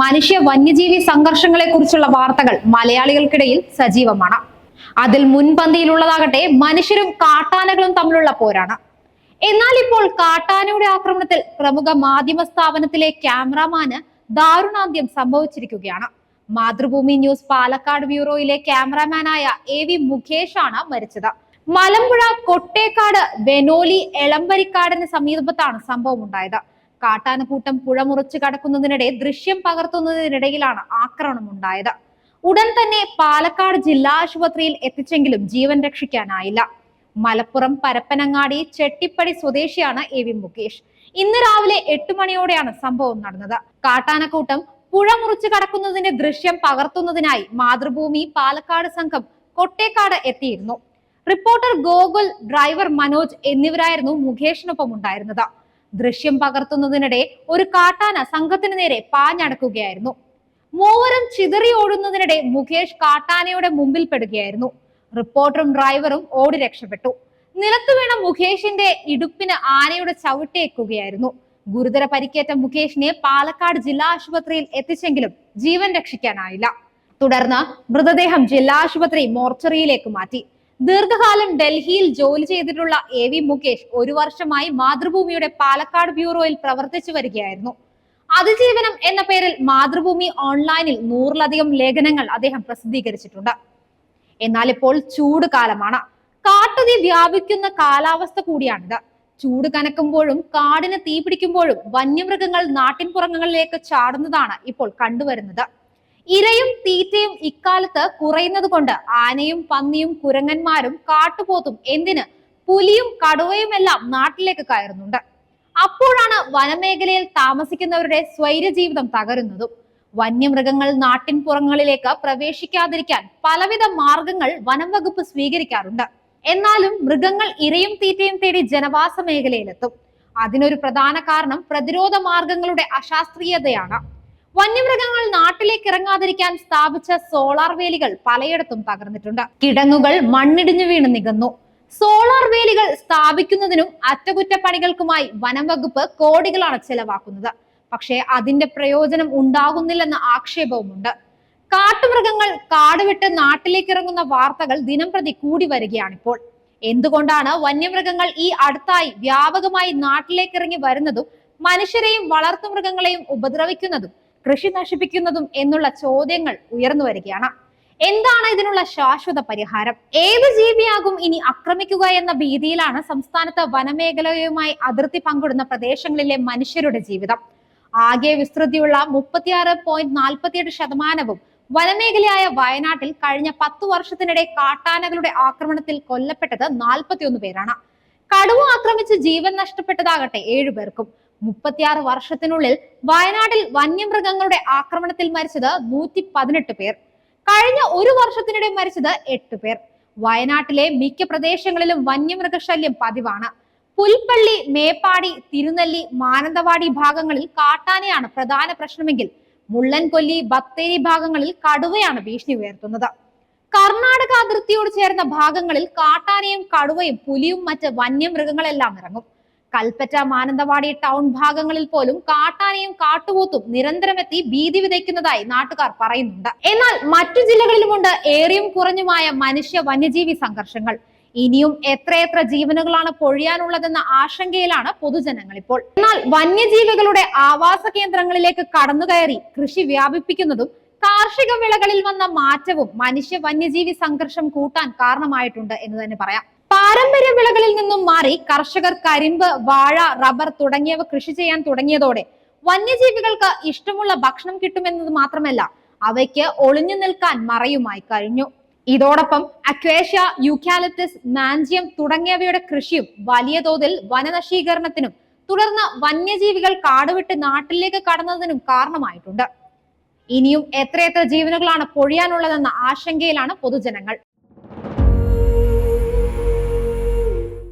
മനുഷ്യ വന്യജീവി സംഘർഷങ്ങളെ കുറിച്ചുള്ള വാർത്തകൾ മലയാളികൾക്കിടയിൽ സജീവമാണ്. അതിൽ മുൻപന്തിയിലുള്ളതാകട്ടെ മനുഷ്യരും കാട്ടാനകളും തമ്മിലുള്ള പോരാണ്. എന്നാൽ ഇപ്പോൾ കാട്ടാനയുടെ ആക്രമണത്തിൽ പ്രമുഖ മാധ്യമ സ്ഥാപനത്തിലെ ക്യാമറാമാന് ദാരുണാന്ത്യം സംഭവിച്ചിരിക്കുകയാണ്. മാതൃഭൂമി ന്യൂസ് പാലക്കാട് ബ്യൂറോയിലെ ക്യാമറാമാനായ എ വി ആണ് മരിച്ചത്. മലമ്പുഴ കൊട്ടേക്കാട് വെനോലി എളമ്പരിക്കാടിന് സമീപത്താണ് സംഭവം ഉണ്ടായത് കാട്ടാനക്കൂട്ടം പുഴ മുറിച്ച് കടക്കുന്നതിനിടെ ദൃശ്യം പകർത്തുന്നതിനിടയിലാണ് ആക്രമണം ഉണ്ടായത് ഉടൻ തന്നെ പാലക്കാട് ജില്ലാ ആശുപത്രിയിൽ എത്തിച്ചെങ്കിലും ജീവൻ രക്ഷിക്കാനായില്ല. മലപ്പുറം പരപ്പനങ്ങാടി ചെട്ടിപ്പടി സ്വദേശിയാണ് എ വി മുകേഷ്. ഇന്ന് രാവിലെ എട്ട് മണിയോടെയാണ് സംഭവം നടന്നത്. കാട്ടാനക്കൂട്ടം പുഴ മുറിച്ച് കടക്കുന്നതിന്റെ ദൃശ്യം പകർത്തുന്നതിനായി മാതൃഭൂമി പാലക്കാട് സംഘം കൊട്ടേക്കാട് എത്തിയിരുന്നു. റിപ്പോർട്ടർ ഗോകുൽ ഡ്രൈവർ മനോജ് എന്നിവരായിരുന്നു മുകേഷിനൊപ്പം ഉണ്ടായിരുന്നത്. ദൃശ്യം പകർത്തുന്നതിനിടെ ഒരു കാട്ടാന സംഘത്തിന് നേരെ പാഞ്ഞടക്കുകയായിരുന്നു. മൂവരും ചിതറി ഓടുന്നതിനിടെ മുകേഷ് കാട്ടാനയുടെ മുമ്പിൽ പെടുകയായിരുന്നു. റിപ്പോർട്ടറും ഡ്രൈവറും ഓടി രക്ഷപ്പെട്ടു. നിലത്തു വീണ മുകേഷിന്റെ ഇടുപ്പിന് ആനയുടെ ചവിട്ടേക്കുകയായിരുന്നു ഗുരുതര പരിക്കേറ്റ മുകേഷിനെ പാലക്കാട് ജില്ലാ ആശുപത്രിയിൽ എത്തിച്ചെങ്കിലും ജീവൻ രക്ഷിക്കാനായില്ല. തുടർന്ന് മൃതദേഹം ജില്ലാ ആശുപത്രി മോർച്ചറിയിലേക്ക് മാറ്റി. ദീർഘകാലം ഡൽഹിയിൽ ജോലി ചെയ്തിട്ടുള്ള എ വി മുകേഷ് ഒരു വർഷമായി മാതൃഭൂമിയുടെ പാലക്കാട് ബ്യൂറോയിൽ പ്രവർത്തിച്ചു വരികയായിരുന്നു. അതിജീവനം എന്ന പേരിൽ മാതൃഭൂമി ഓൺലൈനിൽ നൂറിലധികം ലേഖനങ്ങൾ അദ്ദേഹം പ്രസിദ്ധീകരിച്ചിട്ടുണ്ട്. എന്നാൽ ഇപ്പോൾ ചൂട് കാലമാണ്. കാട്ടുതീ വ്യാപിക്കുന്ന കാലാവസ്ഥ കൂടിയാണിത്. ചൂട് കനക്കുമ്പോഴും കാടിന് തീപിടിക്കുമ്പോഴും വന്യമൃഗങ്ങൾ നാട്ടിൻപുറങ്ങളിലേക്ക് ചാടുന്നതാണ് ഇപ്പോൾ കണ്ടുവരുന്നത്. ഇരയും തീറ്റയും ഇക്കാലത്ത് കുറയുന്നത് കൊണ്ട് ആനയും പന്നിയും കുരങ്ങന്മാരും കാട്ടുപോത്തും എന്തിന് പുലിയും കടുവയും എല്ലാം നാട്ടിലേക്ക് കയറുന്നുണ്ട്. അപ്പോഴാണ് വനമേഖലയിൽ താമസിക്കുന്നവരുടെ സ്വൈരജീവിതം തകരുന്നതും. വന്യമൃഗങ്ങൾ നാട്ടിൻ പുറങ്ങളിലേക്ക് പ്രവേശിക്കാതിരിക്കാൻ പലവിധ മാർഗങ്ങൾ വനം വകുപ്പ് സ്വീകരിക്കാറുണ്ട്. എന്നാലും മൃഗങ്ങൾ ഇരയും തീറ്റയും തേടി ജനവാസ മേഖലയിലെത്തും അതിനൊരു പ്രധാന കാരണം പ്രതിരോധ മാർഗങ്ങളുടെ അശാസ്ത്രീയതയാണ്. വന്യമൃഗങ്ങൾ നാട്ടിലേക്ക് ഇറങ്ങാതിരിക്കാൻ സ്ഥാപിച്ച സോളാർ വേലികൾ പലയിടത്തും തകർന്നിട്ടുണ്ട്. കിടങ്ങുകൾ മണ്ണിടിഞ്ഞു വീണ് നികന്നു. സോളാർ വേലികൾ സ്ഥാപിക്കുന്നതിനും അറ്റകുറ്റപ്പണികൾക്കുമായി വനം വകുപ്പ് കോടികളാണ് ചെലവാക്കുന്നത്. പക്ഷേ അതിന്റെ പ്രയോജനം ഉണ്ടാകുന്നില്ലെന്ന ആക്ഷേപവുമുണ്ട്. കാട്ടുമൃഗങ്ങൾ കാട് വിട്ട് നാട്ടിലേക്ക് ഇറങ്ങുന്ന വാർത്തകൾ ദിനം പ്രതി കൂടി വരികയാണിപ്പോൾ. എന്തുകൊണ്ടാണ് വന്യമൃഗങ്ങൾ ഈ അടുത്തായി വ്യാപകമായി നാട്ടിലേക്ക് ഇറങ്ങി വരുന്നതും മനുഷ്യരെയും വളർത്തു മൃഗങ്ങളെയും ഉപദ്രവിക്കുന്നതും കൃഷി നശിപ്പിക്കുന്നതും എന്നുള്ള ചോദ്യങ്ങൾ ഉയർന്നു വരികയാണ്. എന്താണ് ഇതിനുള്ള ശാശ്വത പരിഹാരം? ഏത് ജീവിയാകും ഇനി ആക്രമിക്കുക എന്ന ഭീതിയിലാണ് സംസ്ഥാനത്ത് വനമേഖലയുമായി അതിർത്തി പങ്കിടുന്ന പ്രദേശങ്ങളിലെ മനുഷ്യരുടെ ജീവിതം. ആകെ വിസ്തൃതിയുള്ള മുപ്പത്തിയാറ് പോയിന്റ് നാൽപ്പത്തിയെട്ട് ശതമാനവും വനമേഖലയായ വയനാട്ടിൽ കഴിഞ്ഞ പത്തു വർഷത്തിനിടെ കാട്ടാനകളുടെ ആക്രമണത്തിൽ കൊല്ലപ്പെട്ടത് നാൽപ്പത്തിയൊന്ന് പേരാണ്. കടുവ ആക്രമിച്ച് ജീവൻ നഷ്ടപ്പെട്ടതാകട്ടെ ഏഴു പേർക്കും. മുപ്പത്തിയാറ് വർഷത്തിനുള്ളിൽ വയനാട്ടിൽ വന്യമൃഗങ്ങളുടെ ആക്രമണത്തിൽ മരിച്ചത് നൂറ്റി പതിനെട്ട് പേർ. കഴിഞ്ഞ ഒരു വർഷത്തിനിടെ മരിച്ചത് എട്ട് പേർ. വയനാട്ടിലെ മിക്ക പ്രദേശങ്ങളിലും വന്യമൃഗശല്യം പതിവാണ്. പുൽപ്പള്ളി മേപ്പാടി തിരുനെല്ലി മാനന്തവാടി ഭാഗങ്ങളിൽ കാട്ടാനയാണ് പ്രധാന പ്രശ്നമെങ്കിൽ മുള്ളൻകൊല്ലി ബത്തേരി ഭാഗങ്ങളിൽ കടുവയാണ് ഭീഷണി ഉയർത്തുന്നത്. കർണാടക അതിർത്തിയോട് ചേർന്ന ഭാഗങ്ങളിൽ കാട്ടാനയും കടുവയും പുലിയും മറ്റ് വന്യമൃഗങ്ങളെല്ലാം ഇറങ്ങും. കൽപ്പറ്റ മാനന്തവാടി ടൗൺ ഭാഗങ്ങളിൽ പോലും കാട്ടാനയും കാട്ടുപോത്തും നിരന്തരം എത്തി ഭീതി വിതയ്ക്കുന്നതായി നാട്ടുകാർ പറയുന്നുണ്ട്. എന്നാൽ മറ്റു ജില്ലകളിലുമുണ്ട് ഏറിയും കുറഞ്ഞുമായ മനുഷ്യ വന്യജീവി സംഘർഷങ്ങൾ. ഇനിയും എത്രയെത്ര ജീവനുകളാണ് പൊഴിയാനുള്ളതെന്ന ആശങ്കയിലാണ് പൊതുജനങ്ങൾ ഇപ്പോൾ എന്നാൽ വന്യജീവികളുടെ ആവാസ കേന്ദ്രങ്ങളിലേക്ക് കടന്നു കയറി കൃഷി വ്യാപിപ്പിക്കുന്നതും കാർഷിക വിളകളിൽ വന്ന മാറ്റവും മനുഷ്യ വന്യജീവി സംഘർഷം കൂട്ടാൻ കാരണമായിട്ടുണ്ട് എന്ന് തന്നെ പറയാം. പാരമ്പര്യ വിളകളിൽ നിന്നും മാറി കർഷകർ കരിമ്പ് വാഴ റബ്ബർ തുടങ്ങിയവ കൃഷി ചെയ്യാൻ തുടങ്ങിയതോടെ വന്യജീവികൾക്ക് ഇഷ്ടമുള്ള ഭക്ഷണം കിട്ടുമെന്നത് മാത്രമല്ല അവയ്ക്ക് ഒളിഞ്ഞു നിൽക്കാൻ മറയുമായി കഴിഞ്ഞു. ഇതോടൊപ്പം അക്വേഷ്യ യൂക്കാലിപ്റ്റസ് മാൻജിയം തുടങ്ങിയവയുടെ കൃഷിയും വലിയ തോതിൽ വനനശീകരണത്തിനും തുടർന്ന് വന്യജീവികൾ കാടുവിട്ട് നാട്ടിലേക്ക് കടന്നതിനും കാരണമായിട്ടുണ്ട്. ഇനിയും എത്രയെത്ര ജീവനുകളാണ് പൊഴിയാനുള്ളതെന്ന ആശങ്കയിലാണ് പൊതുജനങ്ങൾ.